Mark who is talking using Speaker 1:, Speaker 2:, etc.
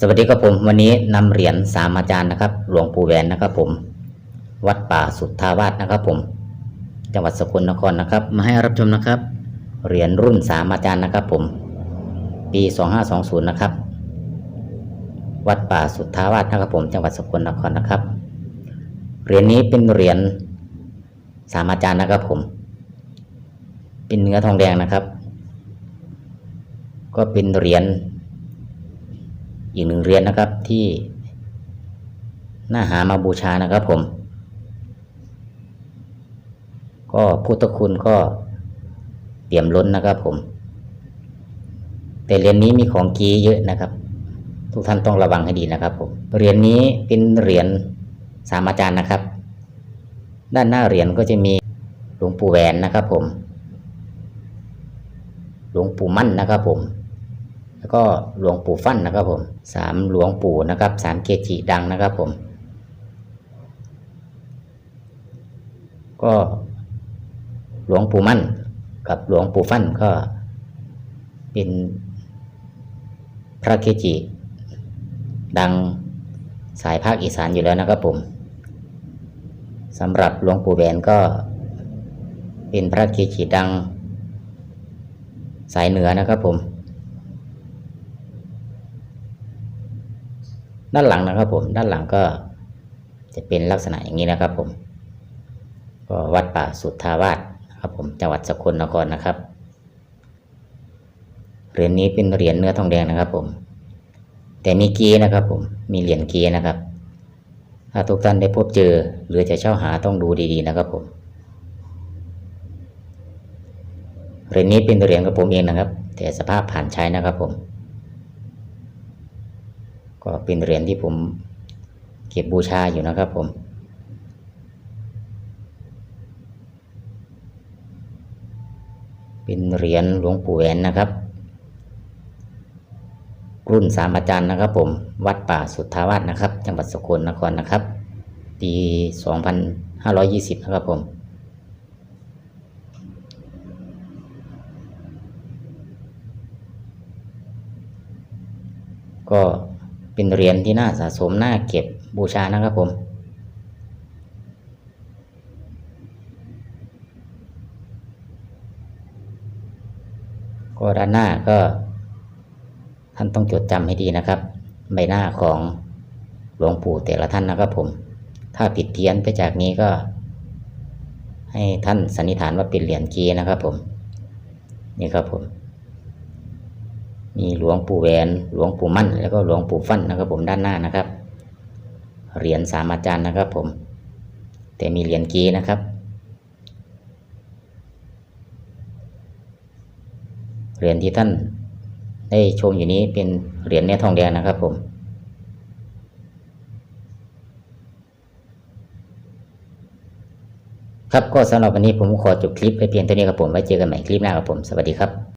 Speaker 1: สวัสดีครับผมวันนี้นำเหรียญสามอาจารย์นะครับ หลวงปู่แหวนนะครับผม วัดป่าสุทธาวาสนะครับผม จังหวัดสกลนครนะครับ มาให้รับชมนะครับ เหรียญรุ่นสามอาจารย์นะครับผม ปี2520นะครับ วัดป่าสุทธาวาสนะครับผม จังหวัดสกลนครนะครับ เหรียญนี้เป็นเหรียญสามอาจารย์นะครับผม เป็นเนื้อทองแดงนะครับ ก็เป็นเหรียญ อีกหนึ่งเหรียญนะครับที่น่าหามาบูชานะครับผม ก็พุทธคุณก็เปี่ยมล้นนะครับผม แต่เหรียญนี้มีของกีเยอะนะครับ ทุกท่านต้องระวังให้ดีนะครับผมเหรียญนี้เป็นเหรียญสามอาจารย์นะครับ ด้านหน้าเหรียญก็จะมีหลวงปู่แหวนนะครับผม หลวงปู่มั่นนะครับผม แล้วก็หลวงปู่ฟั่นนะครับผมสามหลวงปู่นะครับสามเกจิดังนะครับผม ก็หลวงปู่มั่นกับหลวงปู่ฟั่นก็เป็นพระเกจิดังสายภาคอีสานอยู่แล้วนะครับผมสำหรับหลวงปู่แหวนก็เป็นพระเกจิดังสายเหนือนะครับผม ด้านหลังนะครับผมด้านหลังก็จะเป็นลักษณะอย่างนี้นะครับผม ก็วัดป่าสุทธาวาสครับผมจังหวัดสกลนครนะครับเหรียญนี้เป็นเหรียญเนื้อทองแดงนะครับ ผม แต่มีเกียร์นะครับ ผมมีเหรียญเกียร์นะครับ ถ้าทุกท่านได้พบเจอ หรือจะเช่าหาต้องดูดีๆนะครับผมเหรียญนี้เป็นเหรียญกับผมเองนะครับ แต่สภาพผ่านใช้นะครับผม ก็เป็นเหรียญที่ผมเก็บบูชาอยู่นะครับผม เป็นเหรียญหลวงปู่แหวนนะครับ รุ่นสามอาจารย์นะครับ ผม วัดป่าสุทธาวาสนะครับ จังหวัดสกลนครนะครับ ปี 2520 นะครับผมก็ เป็นเหรียญที่น่าสะสมน่าเก็บบูชานะครับผม ก็ด้านหน้าก็ ท่านต้องจดจำให้ดีนะครับ ใบหน้าของหลวงปู่แต่ละท่านนะครับผม ถ้าผิดเพี้ยนไปจากนี้ก็ ให้ท่านสันนิษฐานว่าเป็นเหรียญเกีนะครับผม นี่ครับผม มีหลวงปู่แหวน หลวงปู่มั่น แล้วก็หลวงปู่ฟั่นนะครับผมด้านหน้านะครับ เหรียญสามอาจารย์นะครับผม แต่มีเหรียญกีนะครับ เหรียญที่ท่านได้ชมอยู่นี้เป็นเหรียญเนื้อทองแดงนะครับผมครับก็สำหรับวันนี้ผมขอจบคลิปไปเพียงเท่านี้ครับผม ไว้เจอกันใหม่คลิปหน้าครับผม สวัสดีครับ